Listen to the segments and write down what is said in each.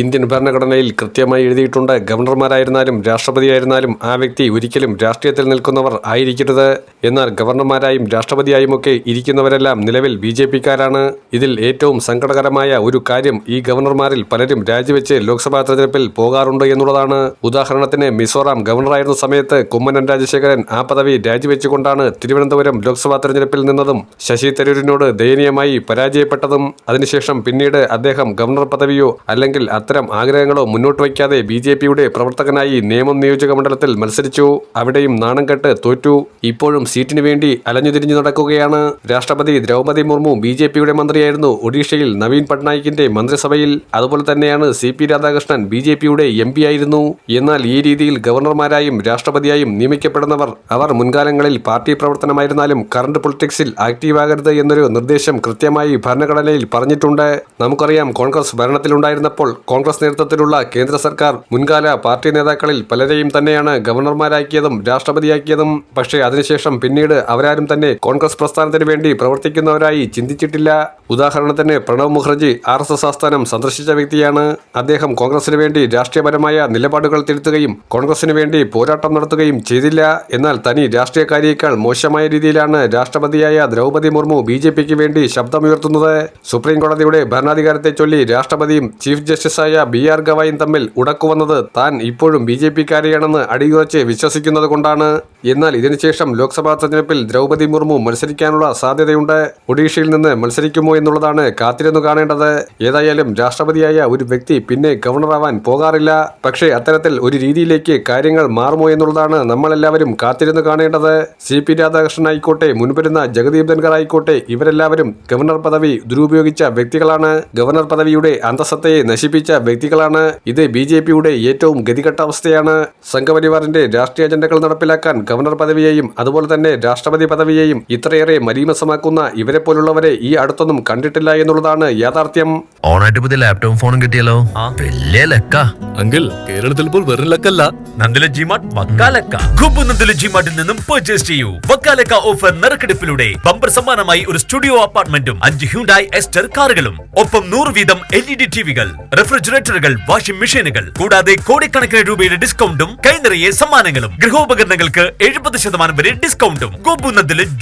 Indian ഭരണഘടനയിൽ കൃത്യമായി എഴുതിയിട്ടുണ്ട്. ഗവർണർമാരായിരുന്നാലും രാഷ്ട്രപതിയായിരുന്നാലും ആ വ്യക്തി ഒരിക്കലും രാഷ്ട്രീയത്തിൽ നിൽക്കുന്നവർ ആയിരിക്കരുത്. എന്നാൽ ഗവർണർമാരായും രാഷ്ട്രപതിയായുമൊക്കെ ഇരിക്കുന്നവരെല്ലാം നിലവിൽ ബി ജെ പിക്കാരാണ്. ഇതിൽ ഏറ്റവും സങ്കടകരമായ ഒരു കാര്യം ഈ ഗവർണർമാരിൽ പലരും രാജിവെച്ച് ലോക്സഭാ തെരഞ്ഞെടുപ്പിൽ പോകാറുണ്ട് എന്നുള്ളതാണ്. ഉദാഹരണത്തിന് മിസോറാം ഗവർണറായിരുന്ന സമയത്ത് കുമ്മനം രാജശേഖരൻ ആ പദവി രാജിവെച്ചുകൊണ്ടാണ് തിരുവനന്തപുരം ലോക്സഭാ തെരഞ്ഞെടുപ്പിൽ നിന്നതും ശശി തരൂരിനോട് ദയനീയമായി പരാജയപ്പെട്ടതും. അതിനുശേഷം പിന്നീട് അദ്ദേഹം ഗവർണർ പദവിയോ അല്ലെങ്കിൽ അത്തരം ആഗ്രഹങ്ങളോ മുന്നോട്ട് വയ്ക്കാതെ ബി ജെ പിയുടെ പ്രവർത്തകനായി നേമം നിയോജക മണ്ഡലത്തിൽ മത്സരിച്ചു. അവിടെയും നാണം കെട്ട് തോറ്റു. ഇപ്പോഴും സീറ്റിന് വേണ്ടി അലഞ്ഞുതിരിഞ്ഞു നടക്കുകയാണ്. രാഷ്ട്രപതി ദ്രൗപദി മുർമു ബി ജെ പിയുടെ മന്ത്രിയായിരുന്നു ഒഡീഷയിൽ നവീൻ പട്നായിക്കിന്റെ മന്ത്രിസഭയിൽ. അതുപോലെ തന്നെയാണ് C P Radhakrishnan B J പിയുടെ എം പി ആയിരുന്നു. എന്നാൽ ഈ രീതിയിൽ ഗവർണർമാരായും രാഷ്ട്രപതിയായും നിയമിക്കപ്പെടുന്നവർ അവർ മുൻകാലങ്ങളിൽ പാർട്ടി പ്രവർത്തനമായിരുന്നാലും കറണ്ട് പൊളിറ്റിക്സിൽ ആക്റ്റീവാകരുത് എന്നൊരു നിർദ്ദേശം കൃത്യമായി ഭരണഘടനയിൽ പറഞ്ഞിട്ടുണ്ട്. നമുക്കറിയാം കോൺഗ്രസ് ഭരണത്തിലുണ്ടായിരുന്നപ്പോൾ കോൺഗ്രസ് നേതൃത്വത്തിലുള്ള കേന്ദ്ര സർക്കാർ മുൻകാല പാർട്ടി നേതാക്കളിൽ പലരെയും തന്നെയാണ് ഗവർണർമാരാക്കിയതും രാഷ്ട്രപതിയാക്കിയതും. പക്ഷേ അതിനുശേഷം പിന്നീട് അവരാരും തന്നെ കോൺഗ്രസ് പ്രസ്ഥാനത്തിന് വേണ്ടി പ്രവർത്തിക്കുന്നവരായി ചിന്തിച്ചിട്ടില്ല. ഉദാഹരണത്തിന് Pranab Mukherjee R S S ആസ്ഥാനം സന്ദർശിച്ച വ്യക്തിയാണ്. അദ്ദേഹം കോൺഗ്രസിന് വേണ്ടി രാഷ്ട്രീയപരമായ നിലപാടുകൾ തിരുത്തുകയും കോൺഗ്രസിന് വേണ്ടി പോരാട്ടം നടത്തുകയും ചെയ്തില്ല. എന്നാൽ തനി രാഷ്ട്രീയക്കാരിയേക്കാൾ മോശമായ രീതിയിലാണ് രാഷ്ട്രപതിയായ ദ്രൗപദി മുർമു ബി ജെ പിക്ക് വേണ്ടി ശബ്ദമുയർത്തുന്നത്. സുപ്രീം കോടതിയുടെ ഭരണാധികാരത്തെ ചൊല്ലി രാഷ്ട്രപതിയും ചീഫ് ജസ്റ്റിസായ ബി ആർ ഗവായും തമ്മിൽ ഉടക്കുവന്നത് താൻ ഇപ്പോഴും ബി ജെ പിക്കാരിയാണെന്ന് അടിയുറച്ച് വിശ്വസിക്കുന്നത് കൊണ്ടാണ്. എന്നാൽ ഇതിനുശേഷം ലോക്സഭാ തെരഞ്ഞെടുപ്പിൽ ദ്രൗപതി മുർമു മത്സരിക്കാനുള്ള സാധ്യതയുണ്ട്. ഒഡീഷയിൽ നിന്ന് മത്സരിക്കുമോ എന്നുള്ളതാണ് കാത്തിരുന്നു കാണേണ്ടത്. ഏതായാലും രാഷ്ട്രപതിയായ ഒരു വ്യക്തി പിന്നെ ഗവർണറാവാൻ പോകാറില്ല. പക്ഷേ അത്തരത്തിൽ ഒരു രീതിയിലേക്ക് കാര്യങ്ങൾ മാറുമോ എന്നുള്ളതാണ് നമ്മളെല്ലാവരും കാത്തിരുന്നു കാണേണ്ടത്. സി പി രാധാകൃഷ്ണൻ ആയിക്കോട്ടെ മുൻപെരുന്ന ജഗദീപ് ധൻഖർ ആയിക്കോട്ടെ ഇവരെല്ലാവരും ഗവർണർ പദവി ദുരുപയോഗിച്ച വ്യക്തികളാണ്. ഗവർണർ പദവിയുടെ അന്തസ്സത്തയെ നശിപ്പിച്ച വ്യക്തികളാണ് ഇത്. ബി ജെ പിയുടെ ഏറ്റവും ഗതികെട്ട അവസ്ഥയാണ്. സംഘപരിവാറിന്റെ രാഷ്ട്രീയ അജണ്ടകൾ നടപ്പിലാക്കാൻ ഗവർണർ പദവിയെയും അതുപോലെ തന്നെ രാഷ്ട്രപതി പദവിയെയും ഇത്രയേറെ മരീമസമാക്കുന്ന ഇവരെ പോലുള്ളവരെ ഈ അടുത്തൊന്നും കണ്ടിട്ടില്ല എന്നുള്ളതാണ് യാഥാർത്ഥ്യം. ഓണായിട്ട് പുതിയ ലാപ്ടോപ്പ് ഫോണും കിട്ടിയല്ലോ? വലിയ ലക്ക. അങ്കിൾ കേരളത്തിൽ ഇപ്പോൾ വെറും ലക്കല്ല. നന്ദില ജിമാർട്ട് വക്കാലക്ക കുമ്പു നന്ദില ജിമാർട്ടിൽ നിന്നും പർച്ചേസ് ചെയ്യൂ. വക്കാലക്ക ഓഫർ നറുക്കെടുപ്പിലൂടെ. ബമ്പർ സമ്മാനമായി ഒരു സ്റ്റുഡിയോ അപ്പാർട്ട്മെന്റും അഞ്ച് ഹ്യൂണ്ടായി എസ്റ്റർ കാറുകളും ഒപ്പം നൂറ് വീതം എൽ ഇ ഡി ടിവികൾ റെഫ്രിജറേറ്ററുകൾ വാഷിംഗ് മെഷീനുകൾ കൂടാതെ കോടിക്കണക്കിന് രൂപയുടെ ഡിസ്കൗണ്ടും കൈനിറയെ സമ്മാനങ്ങളും ഗൃഹോപകരണങ്ങൾക്ക് എഴുപത് ശതമാനം വരെ ഡിസ്കൗണ്ടും കുമ്പു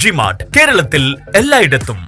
ജിമാർട്ട് കേരളത്തിൽ എല്ലായിടത്തും.